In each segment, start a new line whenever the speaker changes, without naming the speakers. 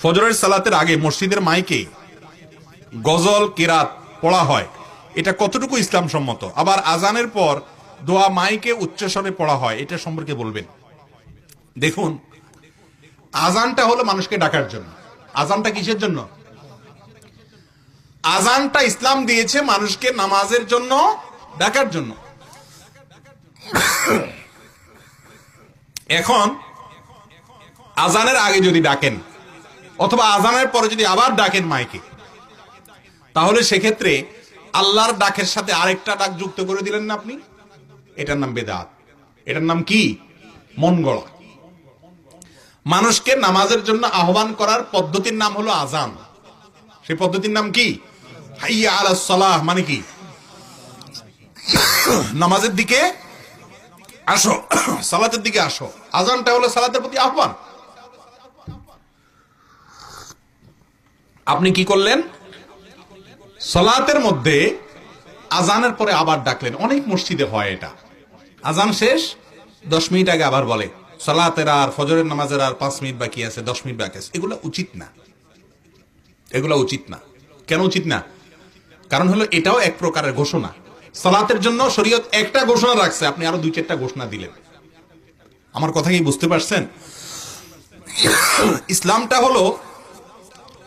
ফজরের সালাতের আগে মসজিদের মাইকে গজল, কেরাত পড়া হয়। এটা কতটুকু ইসলাম সম্মত আবার আজানের পর দোয়া মাইকে উচ্চস্বরে পড়া হয়, এটা সম্পর্কে বলবেন। দেখুন, আজানটা হলো মানুষকে ডাকার জন্য। আজানটা কিসের জন্য? আজানটা ইসলাম দিয়েছে মানুষকে নামাজের জন্য ডাকার জন্য। এখন, আজানের আগে যদি ডাকেন অথবা আজানের পরে যদি আবার ডাকেন মাইকে, তাহলে সেক্ষেত্রে আল্লাহর ডাকের সাথে আরেকটা ডাক যুক্ত করে দিলেন না আপনি? এটার নাম বেদাত। এটার নাম কি? মন গড়া। মানুষকে নামাজের জন্য আহ্বান করার পদ্ধতির নাম হলো আজান সেই পদ্ধতির নাম কি? হাইয়া সালাহ মানে কি? নামাজের দিকে আসো, সালাতের দিকে আসো। আজানটা হলো সালাতের প্রতি আহ্বান। আপনি কি করলেন? সলাতের মধ্যে আজানের পরে আবার ডাকলেন। অনেক মসজিদে হয় এটা। আজান শেষ, দশ মিনিট আগে আবার বলে, সলাতের আর ফজরের নামাজের আর পাঁচ মিনিট বাকি আছে, দশ মিনিট বাকি আছে। এগুলো উচিত না। এগুলো উচিত না। কেন উচিত না? কারণ হলো এটাও এক প্রকারের ঘোষণা। সালাতের জন্য শরীয়ত একটা ঘোষণা রাখছে, আপনি আরও দুই চারটা ঘোষণা দিলেন। আমার কথা কি বুঝতে পারছেন? ইসলামটা হলো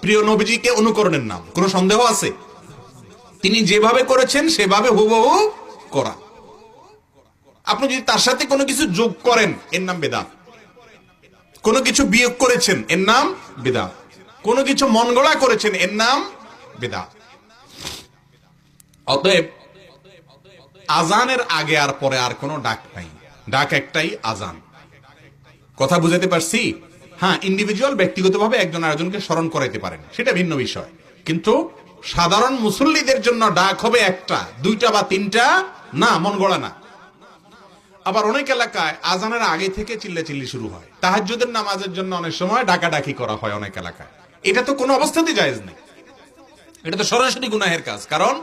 প্রিয় নবীজিকে অনুকরণের নাম। কোনো সন্দেহ আছে? তিনি যেভাবে করেছেন, সেভাবে হুবহু করা। আপনি যদি তার সাথে কোনো কিছু যোগ করেন, এর নাম বেদাত। কোনো কিছু বিয়োগ করেছেন, এর নাম বেদাত। কোনো কিছু মন গড়া করেছেন, এর নাম বেদাত। অতএব, আজানের আগে আর পরে আর কোনো ডাক নাই। ডাক একটাই আজান। কথা বুঝাতে পারছি? হ্যাঁ ইন্ডিভিজুয়াল ব্যক্তিগতভাবে একজন আরেকজনকে স্মরণ করাইতে পারেন। সেটা ভিন্ন বিষয়। কিন্তু সাধারণ মুসল্লিদের জন্য ডাক হবে একটা, দুইটা বা তিনটা, না, মন গড়া না। আবার অনেক এলাকায় আজানের আগে থেকে চিল্লাচিল্লি শুরু হয়। তাহাজ্জুদের নামাজের জন্য অনেক সময় ডাকাডাকি করা হয় অনেক এলাকায়। এটা তো কোনো অবস্থাতেই জায়েজ নেই। এটা তো সরাসরি গুনাহের কাজ। কারণ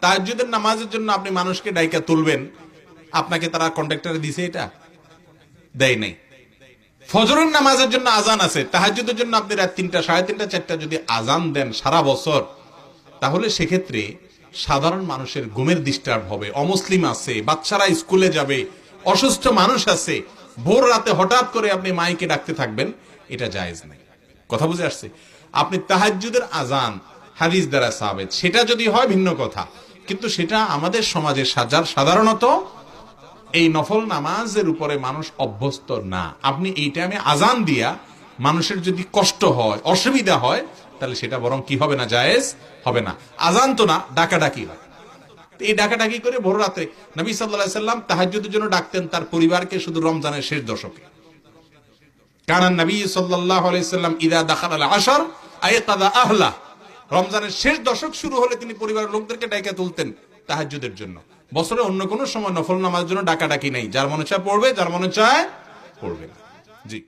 তাহাজ্জুদের নামাজের জন্য আপনি মানুষকে ডাইকা তুলবেন। আপনাকে তারা কন্ট্রাক্টরে দিছে এটা? দেয় নাই। ফজরের নামাজের জন্য আজান আছে, তাহাজ্জুদের জন্য আপনি রাত তিনটা, সাড়ে তিনটা, চারটা যদি আজান দেন সারা বছর, তাহলে সেক্ষেত্রে সাধারণ মানুষের ঘুমের ডিস্টার্ব হবে। অমুসলিম আছে, বাচ্চারা স্কুলে যাবে, অসুস্থ মানুষ আছে, ভোর রাতে হঠাৎ করে আপনি মাইকে ডাকতে থাকবেন, এটা জায়েজ নাই। কথা বুঝে আসছে? আপনি তাহাজ্জুদের আজান, হাদিস দ্বারা সাবেদ সেটা যদি হয় ভিন্ন কথা, কিন্তু সেটা আমাদের সমাজের সাজার সাধারণত এই নফল নামাজের উপরে মানুষ অভ্যস্ত না। আপনি এই টাইমে আজান দিয়া মানুষের যদি কষ্ট হয়, অসুবিধা হয়, তাহলে সেটা বরং কি হবে না, জায়েজ হবে না। আজান তো না, ডাকাডাকি হয়। এই ডাকাডাকি করে ভোর রাতে নবী সাল্লাহ সাল্লাম তাহাজ্জুদের জন্য ডাকতেন তার পরিবারকে শুধু রমজানের শেষ দশকে। কারণ নবী সাল্লাহ ইদা দাখাল আয়তাদা আহলা। রমজানের শেষ দশক শুরু হলে তিনি পরিবারের লোকদেরকে ডাইকা তুলতেন তাহাজ্জুদের জন্য। বছরে অন্য কোনো সময় নফল নামাজের জন্য ডাকাডাকি নেই। যার মনে চায় পড়বে, যার মনে চায় পড়বে না। জি।